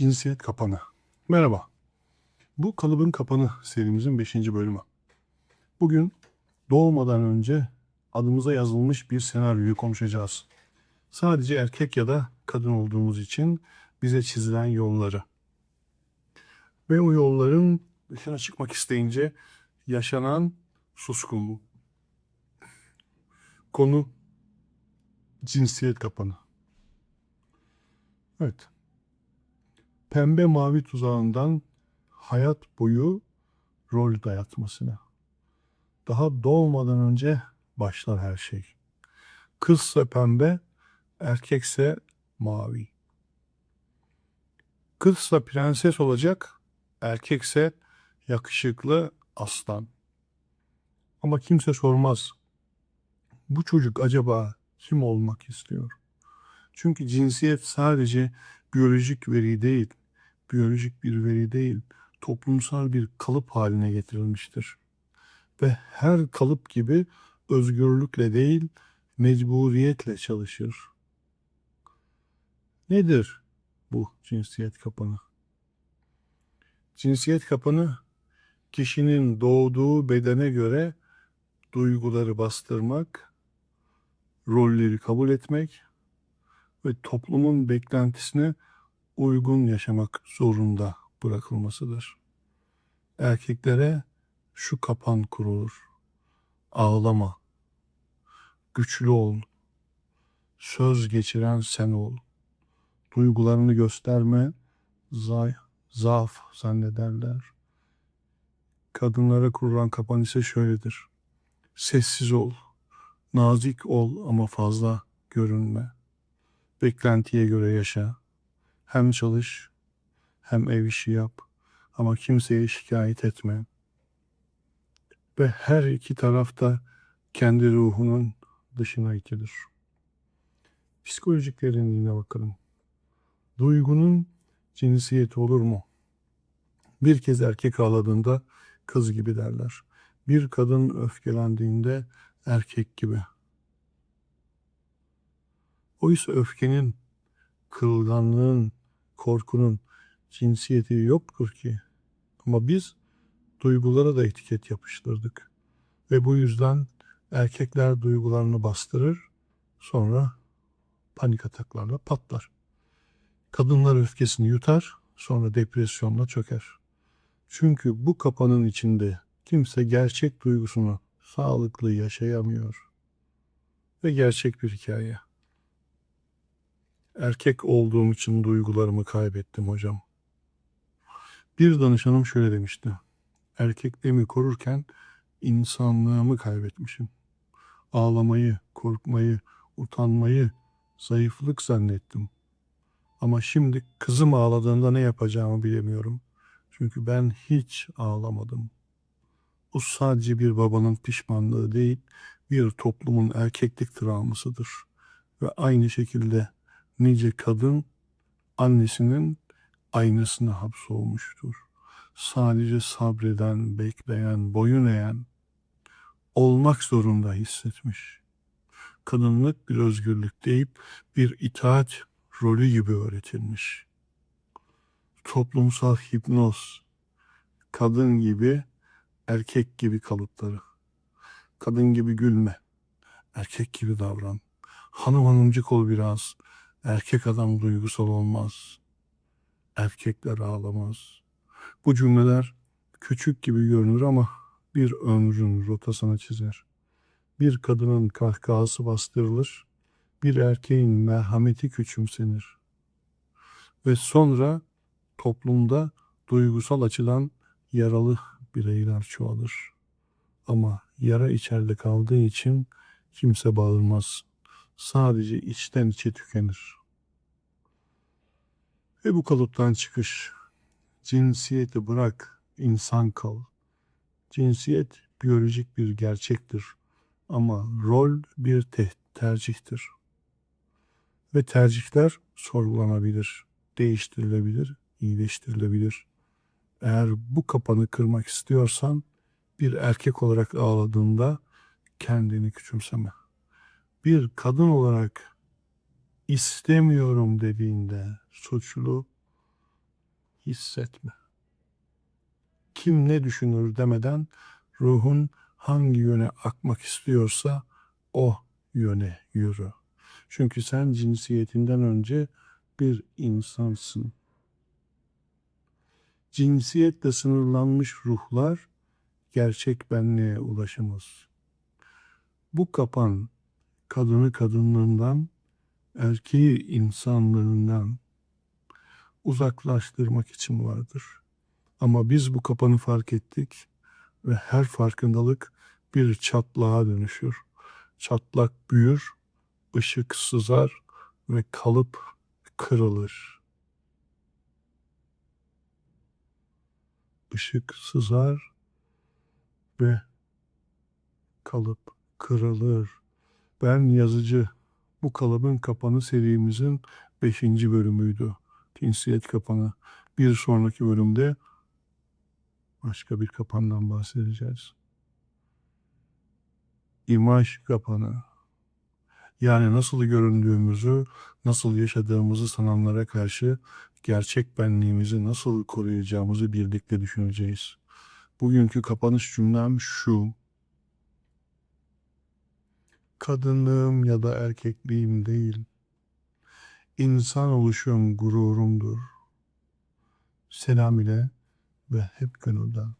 Cinsiyet kapanı. Merhaba. Bu Kalıbın Kapanı serimizin 5. bölümü. Bugün doğmadan önce adımıza yazılmış bir senaryoyu konuşacağız. Sadece erkek ya da kadın olduğumuz için bize çizilen yolları. Ve o yolların dışına çıkmak isteyince yaşanan suskunluk. Konu cinsiyet kapanı. Evet. Pembe mavi tuzağından hayat boyu rol dayatmasına. Daha doğmadan önce başlar her şey. Kızsa pembe, erkekse mavi. Kızsa prenses olacak, erkekse yakışıklı aslan. Ama kimse sormaz. Bu çocuk acaba kim olmak istiyor? Çünkü cinsiyet sadece biyolojik veri değil, biyolojik bir veri değil, toplumsal bir kalıp haline getirilmiştir. Ve her kalıp gibi özgürlükle değil, mecburiyetle çalışır. Nedir bu cinsiyet kapanı? Cinsiyet kapanı kişinin doğduğu bedene göre duyguları bastırmak, rolleri kabul etmek ve toplumun beklentisine uygun yaşamak zorunda bırakılmasıdır. Erkeklere şu kapan kurulur. Ağlama. Güçlü ol. Söz geçiren sen ol. Duygularını gösterme. Zay, zaaf zannederler. Kadınlara kurulan kapan ise şöyledir. Sessiz ol. Nazik ol ama fazla görünme. Beklentiye göre yaşa. Hem çalış hem ev işi yap ama kimseye şikayet etme. Ve her iki tarafta kendi ruhunun dışına itilir. Psikolojik derinliğine bakalım. Duygunun cinsiyeti olur mu? Bir kez erkek ağladığında kız gibi derler. Bir kadın öfkelendiğinde erkek gibi. Oysa öfkenin, kırılganlığın, korkunun cinsiyeti yoktur ki. Ama biz duygulara da etiket yapıştırdık. Ve bu yüzden erkekler duygularını bastırır, sonra panik ataklarla patlar. Kadınlar öfkesini yutar, sonra depresyonla çöker. Çünkü bu kapanın içinde kimse gerçek duygusunu sağlıklı yaşayamıyor. Ve gerçek bir hikaye. Erkek olduğum için duygularımı kaybettim hocam. Bir danışanım şöyle demişti. Erkekliğimi korurken insanlığımı kaybetmişim. Ağlamayı, korkmayı, utanmayı zayıflık zannettim. Ama şimdi kızım ağladığında ne yapacağımı bilemiyorum. Çünkü ben hiç ağlamadım. Bu sadece bir babanın pişmanlığı değil, bir toplumun erkeklik travmasıdır. Ve aynı şekilde nice kadın annesinin aynasına hapsolmuştur. Sadece sabreden, bekleyen, boyun eğen, olmak zorunda hissetmiş. Kadınlık bir özgürlük deyip bir itaat rolü gibi öğretilmiş. Toplumsal hipnoz, kadın gibi, erkek gibi kalıpları. Kadın gibi gülme, erkek gibi davran. Hanım hanımcık ol biraz, erkek adam duygusal olmaz. Erkekler ağlamaz. Bu cümleler küçük gibi görünür ama bir ömrün rotasını çizer. Bir kadının kahkahası bastırılır, bir erkeğin merhameti küçümsenir. Ve sonra toplumda duygusal açıdan yaralı bireyler çoğalır. Ama yara içeride kaldığı için kimse bağırmaz. Sadece içten içe tükenir. Ve bu kalıptan çıkış. Cinsiyeti bırak, insan kal. Cinsiyet biyolojik bir gerçektir. Ama rol bir te- tercihtir. Ve tercihler sorgulanabilir, değiştirilebilir, iyileştirilebilir. Eğer bu kapanı kırmak istiyorsan bir erkek olarak ağladığında kendini küçümseme. Bir kadın olarak istemiyorum dediğinde suçlu hissetme. Kim ne düşünür demeden ruhun hangi yöne akmak istiyorsa o yöne yürü. Çünkü sen cinsiyetinden önce bir insansın. Cinsiyetle sınırlanmış ruhlar gerçek benliğe ulaşamaz. Bu kapan kadını kadınlığından, erkeği insanlığından uzaklaştırmak için vardır. Ama biz bu kapanı fark ettik ve her farkındalık bir çatlağa dönüşür. Çatlak büyür, ışık sızar ve kalıp kırılır. Işık sızar ve kalıp kırılır. Ben yazıcı. Bu kalıbın kapanı serimizin 5. bölümüydü. Cinsiyet kapanı. Bir sonraki bölümde başka bir kapandan bahsedeceğiz. İmaj kapanı. Yani nasıl göründüğümüzü, nasıl yaşadığımızı sananlara karşı gerçek benliğimizi nasıl koruyacağımızı birlikte düşüneceğiz. Bugünkü kapanış cümlem şu. Kadınlığım ya da erkekliğim değil. İnsan oluşum gururumdur. Selam ile ve hep gönülden.